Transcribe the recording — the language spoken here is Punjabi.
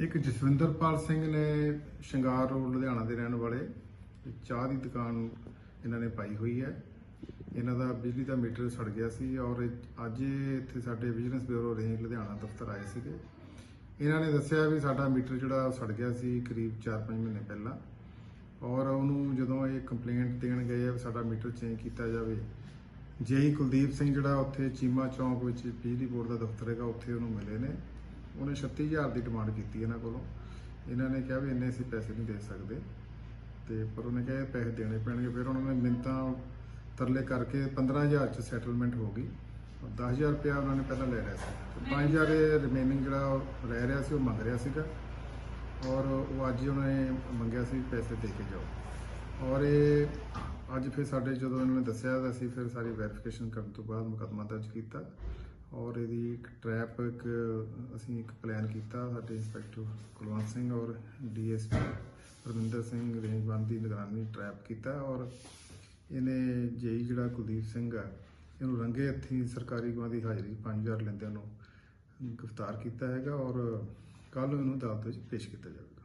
ਇੱਕ ਜਸਵਿੰਦਰਪਾਲ ਸਿੰਘ ਨੇ ਸ਼ਿੰਗਾਰ ਰੋਡ ਲੁਧਿਆਣਾ ਦੇ ਰਹਿਣ ਵਾਲੇ ਚਾਹ ਦੀ ਦੁਕਾਨ ਇਹਨਾਂ ਨੇ ਪਾਈ ਹੋਈ ਹੈ। ਇਹਨਾਂ ਦਾ ਬਿਜਲੀ ਦਾ ਮੀਟਰ ਸੜ ਗਿਆ ਸੀ ਔਰ ਅੱਜ ਇਹ ਇੱਥੇ ਸਾਡੇ ਵਿਜੀਲੈਂਸ ਬਿਊਰੋ ਰੇਂਜ ਲੁਧਿਆਣਾ ਦਫ਼ਤਰ ਆਏ ਸੀਗੇ। ਇਹਨਾਂ ਨੇ ਦੱਸਿਆ ਵੀ ਸਾਡਾ ਮੀਟਰ ਜਿਹੜਾ ਸੜ ਗਿਆ ਸੀ ਕਰੀਬ 4-5 ਮਹੀਨੇ ਪਹਿਲਾਂ ਔਰ ਉਹਨੂੰ ਜਦੋਂ ਇਹ ਕੰਪਲੇਂਟ ਦੇਣ ਗਏ ਆ ਵੀ ਸਾਡਾ ਮੀਟਰ ਚੇਂਜ ਕੀਤਾ ਜਾਵੇ, ਜੇਈ ਕੁਲਦੀਪ ਸਿੰਘ ਜਿਹੜਾ ਉੱਥੇ ਚੀਮਾ ਚੌਂਕ ਵਿੱਚ ਬਿਜਲੀ ਬੋਰਡ ਦਾ ਦਫ਼ਤਰ ਹੈਗਾ, ਉੱਥੇ ਉਹਨੂੰ ਮਿਲੇ ਨੇ। ਉਹਨੇ 36000 ਦੀ ਡਿਮਾਂਡ ਕੀਤੀ ਇਹਨਾਂ ਕੋਲੋਂ। ਇਹਨਾਂ ਨੇ ਕਿਹਾ ਵੀ ਇੰਨੇ ਅਸੀਂ ਪੈਸੇ ਨਹੀਂ ਦੇ ਸਕਦੇ। ਤੇ ਪਰ ਉਹਨੇ ਕਿਹਾ ਇਹ ਪੈਸੇ ਦੇਣੇ ਪੈਣਗੇ। ਫਿਰ ਉਹਨਾਂ ਨੇ ਮਿੰਤਾਂ ਤਰਲੇ ਕਰਕੇ 15000 ਚ ਸੈਟਲਮੈਂਟ ਹੋ ਗਈ। ਔਰ 10000 ਰੁਪਇਆ ਉਹਨਾਂ ਨੇ ਪਹਿਲਾਂ ਲੈ ਲਿਆ ਸੀ। ਤੇ 5000 ਇਹ ਰਿਮੇਨਿੰਗ ਜਿਹੜਾ ਉਹ ਰਹਿ ਰਿਹਾ ਸੀ ਉਹ ਮੰਗ ਰਿਹਾ ਸੀਗਾ। ਔਰ ਉਹ ਅੱਜ ਉਹਨਾਂ ਨੇ ਮੰਗਿਆ ਸੀ ਪੈਸੇ ਦੇ ਕੇ ਜਾਓ। ਔਰ ਇਹ ਅੱਜ ਫਿਰ ਸਾਡੇ ਜਦੋਂ ਇਹਨਾਂ ਨੇ ਦੱਸਿਆ ਤਾਂ ਅਸੀਂ ਫਿਰ ਸਾਰੀ ਵੈਰੀਫਿਕੇਸ਼ਨ ਕਰਨ ਤੋਂ ਬਾਅਦ ਮੁਕੱਦਮਾ ਦਰਜ ਕੀਤਾ। ਔਰ ਇਹਦੀ ਇੱਕ ਟਰੈਪ ਇੱਕ ਅਸੀਂ ਇੱਕ ਪਲਾਨ ਕੀਤਾ ਸਾਡੇ ਇੰਸਪੈਕਟਰ ਕੁਲਵੰਤ ਸਿੰਘ ਔਰ ਡੀਐਸਪੀ ਪਰਮਿੰਦਰ ਸਿੰਘ ਰੇਂਜਬੰਦ ਦੀ ਨਿਗਰਾਨੀ ਟਰੈਪ ਕੀਤਾ ਔਰ ਇਹਨੇ ਜੇਈ ਜਿਹੜਾ ਕੁਲਦੀਪ ਸਿੰਘ ਆ, ਇਹਨੂੰ ਰੰਗੇ ਹੱਥੀਂ ਸਰਕਾਰੀ ਗਵਾਹ ਦੀ ਹਾਜ਼ਰੀ 5000 ਲੈਂਦਿਆਂ ਨੂੰ ਗ੍ਰਿਫਤਾਰ ਕੀਤਾ ਹੈਗਾ ਔਰ ਕੱਲ ਨੂੰ ਇਹਨੂੰ ਅਦਾਲਤ ਵਿੱਚ ਪੇਸ਼ ਕੀਤਾ ਜਾਵੇਗਾ।